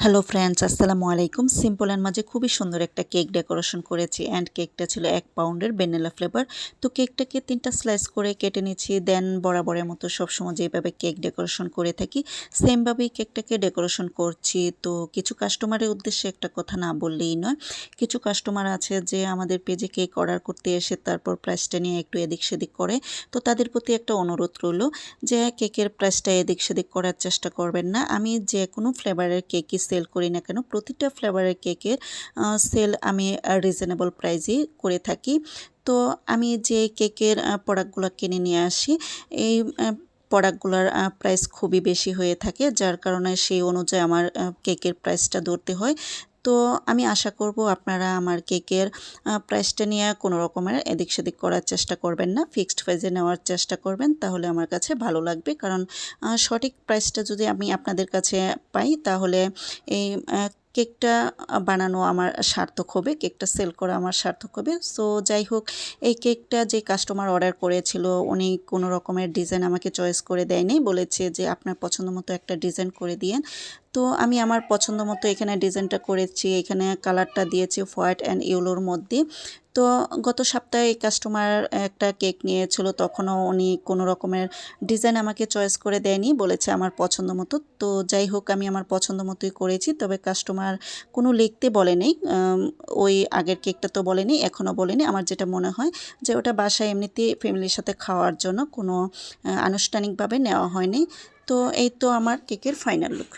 Hello friends আসসালামু আলাইকুম। Simple and মাঝে খুবই সুন্দর একটা কেক ডেকোরেশন করেছি অ্যান্ড কেকটা ছিল এক পাউন্ডের ভ্যানিলা ফ্লেভার তো কেকটাকে তিনটা স্লাইস করে কেটে নিচ্ছি দেন বরাবরের মতো সবসময় যেভাবে কেক ডেকোরেশন করে থাকি সেমভাবেই কেকটাকে ডেকোরেশন করছি। তো কিছু কাস্টমারের উদ্দেশ্যে একটা কথা না বললেই নয়, কিছু কাস্টমার আছে যে আমাদের পেজে কেক অর্ডার করতে এসে তারপর প্রাইসটা নিয়ে একটু এদিক সেদিক করে। তো তাদের প্রতি একটা অনুরোধ রইল যে কেকের প্রাইসটা এদিক সেদিক করার চেষ্টা করবেন না। আমি যে কোনো ফ্লেভারের কেকই সেল করি না কেন, প্রতিটা ফ্লেভারের কেকের সেল আমি রিজনেবল প্রাইজে করে থাকি। তো আমি যে কেকের প্রোডাক্টগুলো কিনে নিয়ে আসি, এই প্রোডাক্টগুলোর প্রাইস খুবই বেশি হয়ে থাকে, যার কারণে সেই অনুযায়ী আমার কেকের প্রাইসটা ধরতে হয়। তো আমি আশা করব আপনারা আমার কেকের প্রাইসটা নিয়ে কোনো রকমের এদিক সেদিক করার চেষ্টা করবেন না ফিক্সড প্রাইসে নেওয়ার চেষ্টা করবেন, তাহলে আমার কাছে ভালো লাগবে। কারণ সঠিক প্রাইসটা যদি আমি আপনাদের কাছে পাই, তাহলে এই কেকটা বানানো আমার সার্থক হবে, কেকটা সেল করা আমার সার্থক হবে। সো, যাই হোক, এই কেকটা যে কাস্টমার অর্ডার করেছিল, উনি কোনো রকমের ডিজাইন আমাকে চয়েস করে দেয়নি, বলেছে যে আপনার পছন্দ মতো একটা ডিজাইন করে দিয়েন। তো, আমি আমার পছন্দ মতো এখানে ডিজাইনটা করেছি, এখানে কালারটা দিয়েছি হোয়াইট অ্যান্ড ইয়েলোর মধ্যে। তো গত সপ্তাহে কাস্টমার একটা কেক নিয়েছিল, তখনও উনি কোনো রকমের ডিজাইন আমাকে চয়েস করে দেয়নি, বলেছে আমার পছন্দ মতো। তো যাই হোক, আমি আমার পছন্দ মতোই করেছি, তবে কাস্টমার কোনো লিখতে বলেনি। ওই আগের কেকটা তো বলেনি, এখনও বলেনি। আমার যেটা মনে হয় যে ওটা বাসায় এমনিতে ফ্যামিলির সাথে খাওয়ার জন্য কোনো আনুষ্ঠানিকভাবে নেওয়া হয়নি। তো এই তো আমার কেকের ফাইনাল লুক